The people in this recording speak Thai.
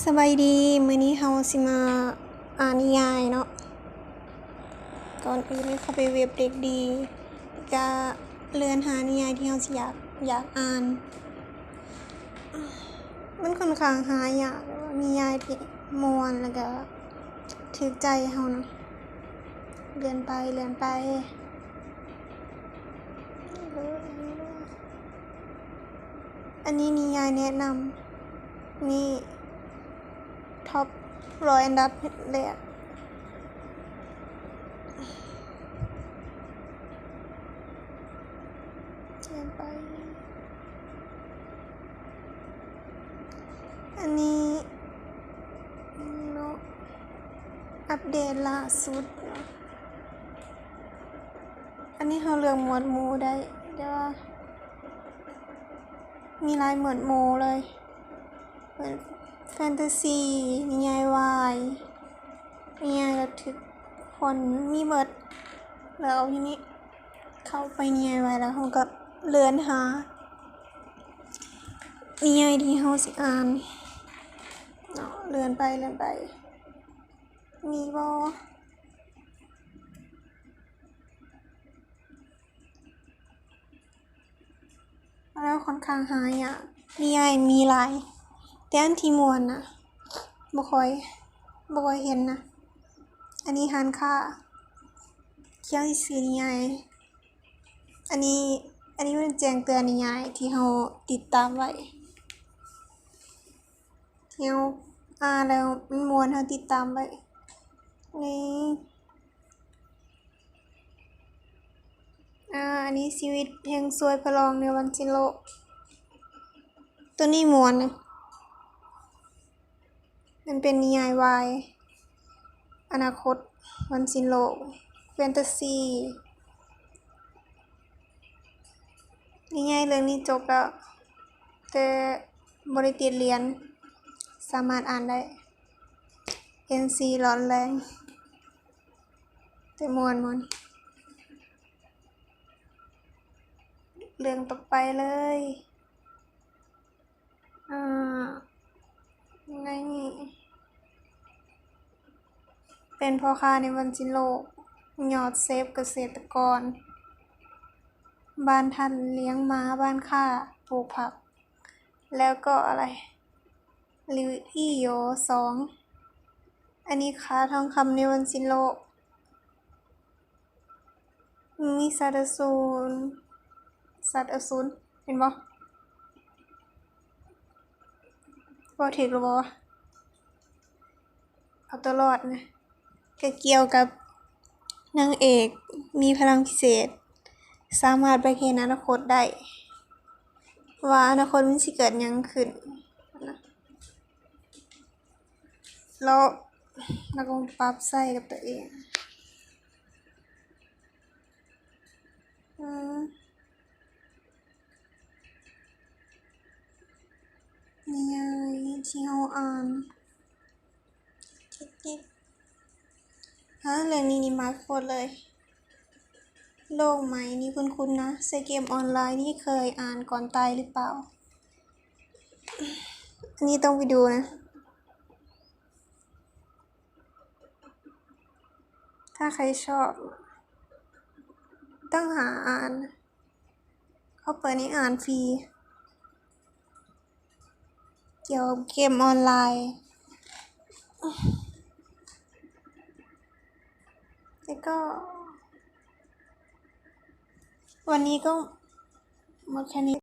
สบายดีมื้อนี้เฮาสิมาอ่านนิยายเนาะก่อนอื่นเลยเข้าไปเว็บเด็กดีก็เลื่อนหานิยายที่เฮาสิอยากอยากอ่าน มันค่อนข้างหายากนิยายที่มวนแล้วก็ถูกใจเฮาเนาะเลื่อนไปเลื่อนไปอันนี้นิยายแนะนำนี่ ท็อปร้อยอันดับแรกเขียนไป อันนี้เนาะอัปเดตล่าสุดเนาะอันนี้เขาเลือกหมวดหมู่ได้เดี๋ยวมีลายเหมวดหมูเลยเหมือน แฟนตาซีนิยายวายนิยายระทึกคนมีเบิดแล้วทีนี้เข้าไปนิยายวายแล้วเขาก็เลื่อนหานิยายที่เขาสิอ่านเนาะเลื่อนไปเลื่อนไป มีบ่แล้วค่อนข้างหายากนิยายมีหลาย แต่อันที่มวนนะบ่ค่อยบ่ค่อยเห็นนะ อันนี้ร้านค้าเขียนสิซื้อนิยายอันนี้อันนี้มันแจ้งเตือนนิยายที่เราติดตามไว้ที่เราอ่าแล้วมันมวนเราติดตามไว้นี่อ่าอันนี้ชีวิตแห่งสวยประลองในวันสิ้นโลกตัวนี้มวนนะ มันเป็นนิยายวายอนาคต วันสิ้นโลก แฟนตาซีนิยายเรื่องนี้จบแล้ว แต่บ่ได้ติดเรียน สามารถอ่านได้ NC ร้อนแรง แต่มวนมวนเรื่องต่อไปเลย อ่า ไง นี่ เป็นพ่อค้าในวันสิ้นโลกยอดเซฟเกษตรกร บ้านท่านเลี้ยงม้าบ้านข้าปลูกผัก แล้วก็อะไรลิวอี้โยสองอันนี้ค้าทองคำในวันสิ้นโลกมีสัตว์อสูรสัตว์อสูรเห็นบ่บ่ถึกหรือบ่ เอาตัวรอดนะก็เกี่ยวกับนางเอกมีพลังพิเศษ สามารถไปเห็นอนาคตได้ ว่าอนาคตมันสิเกิดยังขึ้นนะแล้วเราก็ปรับใส่กับตัวเองอืมนิยายที่เราอ่าน จิ๊กๆฮะเรื่องนี้นี่มาโคตรเลย โลกใหม่นี่คุ้นๆนะใส่เกมออนไลน์นี่เคยอ่านก่อนตายหรือเปล่า อันนี้ต้องไปดูนะถ้าใครชอบ ต้องหาอ่าน เขาเปิดให้อ่านฟรี เกี่ยวกับเกมออนไลน์ แต่ก็ วันนี้ก็หมดแค่นี้